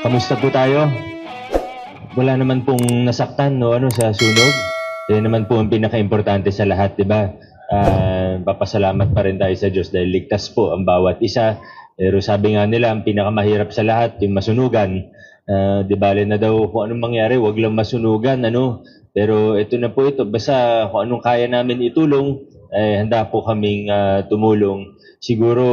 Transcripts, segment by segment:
Kamusta po tayo? Wala naman pong nasaktan no ano sa sunog. Yan naman po ang pinaka-importante sa lahat, 'di ba? Ah, papasalamat pa rin tayo sa Diyos dahil ligtas po ang bawat isa. Pero sabi nga nila, ang pinakamahirap sa lahat, yung masunugan. Ah, di bale na daw kung anong mangyari, wag lang masunugan, ano. Pero ito na po ito, basta kung anong kaya namin itulong, eh, handa po kaming ah, tumulong. Siguro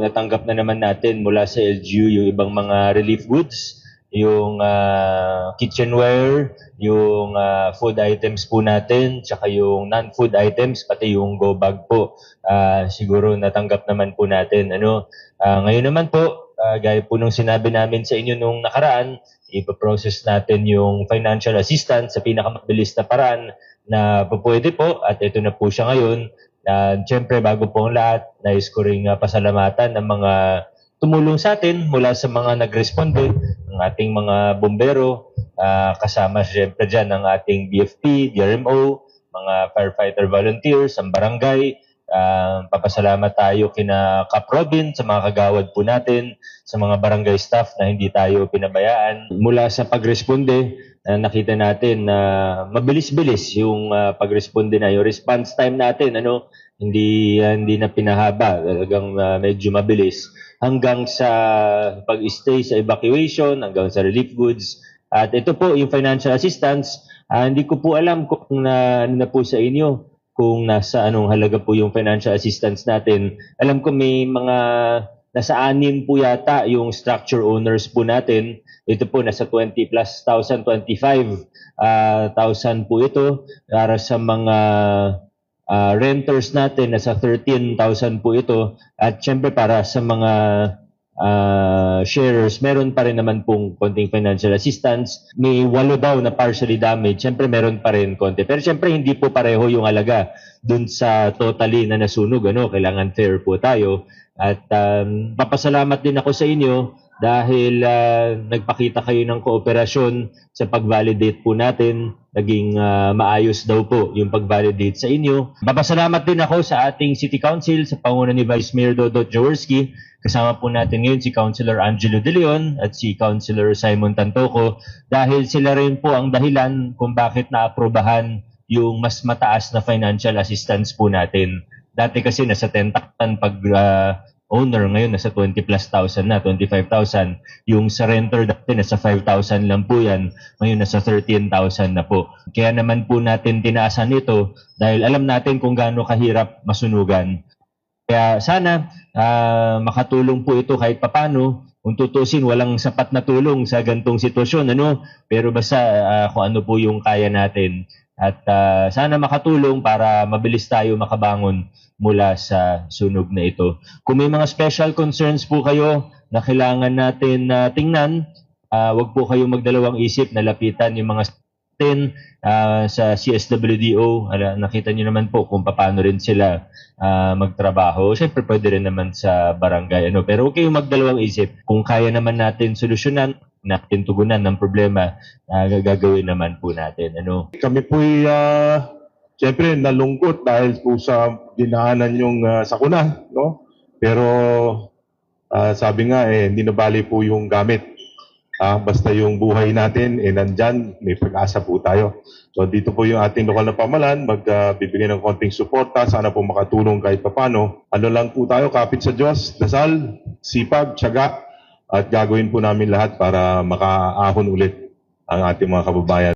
natanggap na naman natin mula sa LGU yung ibang mga relief goods, yung ah, kitchenware, yung ah, food items po natin, tsaka yung non-food items, pati yung go bag po. Ah, siguro natanggap naman po natin. Ano, Ah, ngayon naman po, ah, gaya po nung sinabi namin sa inyo nung nakaraan, ipaprocess natin yung financial assistance sa pinakamabilis na paraan na pwede po at ito na po siya ngayon. Uh, Siyempre, bago po ang lahat, nais ko rin ah, pasalamatan ng mga tumulong sa atin mula sa mga nagresponde, ng ating mga bombero, ah, kasama siyempre dyan ang ating BFP, DRMO, mga firefighter volunteers, ang barangay, Ah, papasalamat tayo kina Cap Robin sa mga kagawad po natin, sa mga barangay staff na hindi tayo pinabayaan. Mula sa pagresponde, ah, nakita natin na mabilis-bilis yung ah, pagresponde na, yung response time natin, ano, hindi ah, hindi na pinahaba, talagang ah, medyo mabilis hanggang sa pag-stay sa evacuation, hanggang sa relief goods. At ito po yung financial assistance, ah, hindi ko po alam kung na, ano na po sa inyo kung nasa anong halaga po yung financial assistance natin. Alam ko may mga nasa anim po yata yung structure owners po natin. Ito po nasa 20 plus 1,000, 25 ah, thousand po ito. Para sa mga ah, renters natin, nasa 13,000 po ito. At syempre para sa mga ah, sharers, meron pa rin naman pong konting financial assistance. May walo daw na partially damaged. Siyempre, meron pa rin konti. Pero siyempre, hindi po pareho yung alaga dun sa totally na nasunog. Ano? Kailangan fair po tayo. At um, papasalamat din ako sa inyo dahil ah, nagpakita kayo ng kooperasyon sa pag-validate po natin. Naging ah, maayos daw po yung pag-validate sa inyo. Papasalamat din ako sa ating City Council sa panguna ni Vice Mayor Dodot Jaworski. Kasama po natin ngayon si Councilor Angelo De Leon at si Councilor Simon Tantoco dahil sila rin po ang dahilan kung bakit naaprobahan yung mas mataas na financial assistance po natin. Dati kasi nasa 10,000 pag ah, owner, ngayon nasa 20 plus thousand na, 25,000. Yung sa renter dati nasa 5,000 lang po yan, ngayon nasa 13,000 na po. Kaya naman po natin tinaasan ito dahil alam natin kung gaano kahirap masunugan. Kaya sana ah, makatulong po ito kahit papano. Kung tutusin, walang sapat na tulong sa gantong sitwasyon. Ano? Pero basta ah, kung ano po yung kaya natin. At ah, sana makatulong para mabilis tayo makabangon mula sa sunog na ito. Kung may mga special concerns po kayo na kailangan natin na tingnan, ah, wag po kayong magdalawang isip na lapitan yung mga natin ah, sa CSWDO. Ala, nakita niyo naman po kung paano rin sila ah, magtrabaho. Siyempre pwede rin naman sa barangay. Ano. Pero huwag kayong magdalawang isip. Kung kaya naman natin solusyonan, natin tugunan ng problema, ah, gagawin naman po natin. Ano. Kami po uh, siyempre nalungkot dahil po sa dinaanan yung uh, sakuna, no? Pero ah, sabi nga eh hindi na bali po yung gamit. Ah, basta yung buhay natin eh nandyan, may pag-asa po tayo. So dito po yung ating lokal na pamalan, magbibigay ng konting suporta, sana po makatulong kahit papano. Ano lang po tayo, kapit sa Diyos, dasal, sipag, tiyaga, at gagawin po namin lahat para makaahon ulit ang ating mga kababayan.